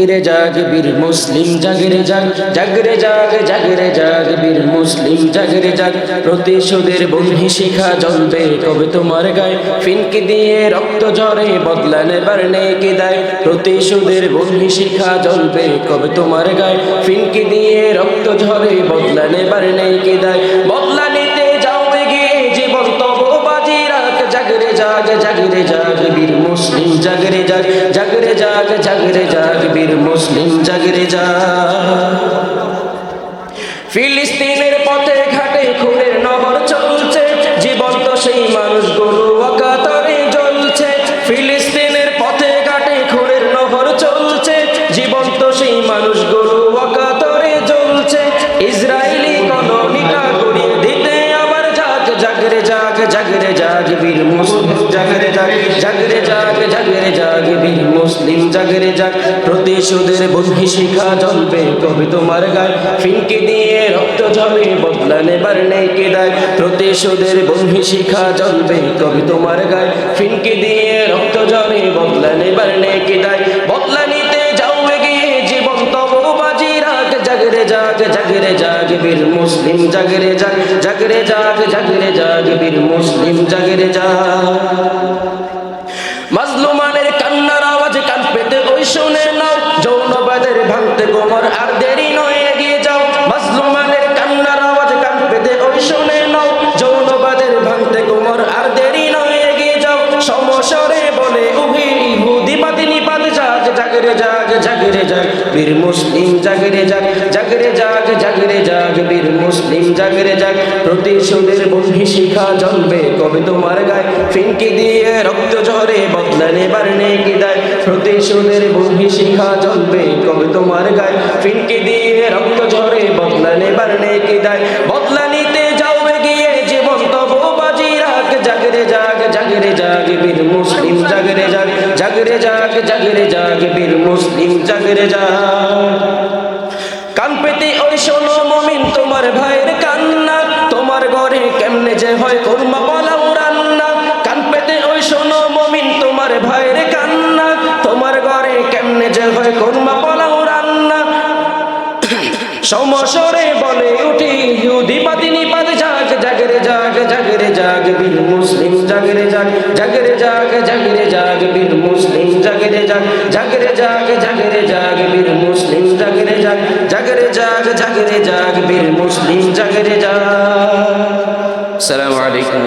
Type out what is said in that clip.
জাগরে জাগ বীর মুসলিম, জাগরে জাগ জাগরে জাগ জাগরে জাগ বীর মুসলিম, জাগরে জাগ। প্রতিশোধের বন্ধি শিখা জ্বলবে কবে তোমার গায়ে? ফিনকি দিয়ে রক্ত ঝরে বদলা নেবার নেকি দেয়। প্রতিশোধের বন্ধি শিখা জ্বলবে কবে তোমার গায়ে? ফিনকি দিয়ে রক্ত ঝরে বদলা নেবার নেকি দেয়। বীর মুসলিম, জাগরে জাগ জাগরে জাগ জাগরে জাগ বীর মুসলিম, জাগরে জাগ প্রতিশোধের বন্ধি শিখা জ্বলবে কবি তোমার গায় ফিনকি দিয়ে রক্ত ঝরে বদলা নেবার নেই কে দেয় প্রতিশোধের বন্ধি শিখা জ্বলবে কবি তোমার গায় ফিনকি দিয়ে রক্ত ঝরে বদলা নেবার নেই কে দেয় বদলা জাগ জাগরে জাগ বীর মুসলিম জাগরে জাগ জাগরে জাগ জাগরে জাগ বীর মুসলিম জাগরে জাগ মাজলুমানের কান্নার আওয়াজ কান পেতে ওই শুনে নাও, যৌনবাদের ভাঙতে গোমর আর দেরি নয়, এগিয়ে যাও। মাজলুমানের কান্নার আওয়াজ কান পেতে ওই শুনে নাও, যৌনবাদের ভাঙতে গোমর আর দেরি নয়, এগিয়ে যাও। সমস্যরে বলে উভি ইহুদি বাদিনী পাদ জাগ জাগরে জাগ জাগরে জাগ বীর মুসলিম, জাগরে যাক, জাগরে জাগ জাগরে জাগ বীর মুসলিম, জাগরে যাক। প্রতিশোধের বন্ধি শিখা জ্বলবে কবে তোমার গায়ে ফিনকি দিয়ে রক্ত ঝরে, বদলা নেবার নেকি দেয়। প্রতিশোধের বন্ধি শিখা জ্বলবে কবে তোমার গায়ে ফিনকি দিয়ে রক্ত ঝরে, বদলা নেবার নেকি দেয়। বদলা নিতে যাও গিয়ে জীবন তব বাজি রাখ। জাগরে জাগ জাগরে জাগ বীর মুসলিম, জাগরে জাগ জাগরে জাগ জাগরে জাগ, বীর মুসলিম জাগরে জাগ। কান পেতে ওই শোনো মমিন, তোমার ভাইয়ের কান্না। তোমার ঘরে কেমনে যে হয় কোরমা বলাও রান্না কান পেতে ওই শোনো মমিন, তোমার ভাইয়ের কান্না। তোমার ঘরে কেমনে যে হয় কোরমা বলাও রান্না সমসরে বলে উঠি, ইহুদি জাগরে জাগ বীর মুসলিম জাগরে জাগ জাগরে জাগ জাগরে জাগ বীর মুসলিম জাগরে জাগ জাগরে জাগ জাগরে জাগ বীর মুসলিম জাগরে জাগ জাগরে জাগ জাগরে জাগ বীর মুসলিম জাগরে জাগ আসসালামু আলাইকুম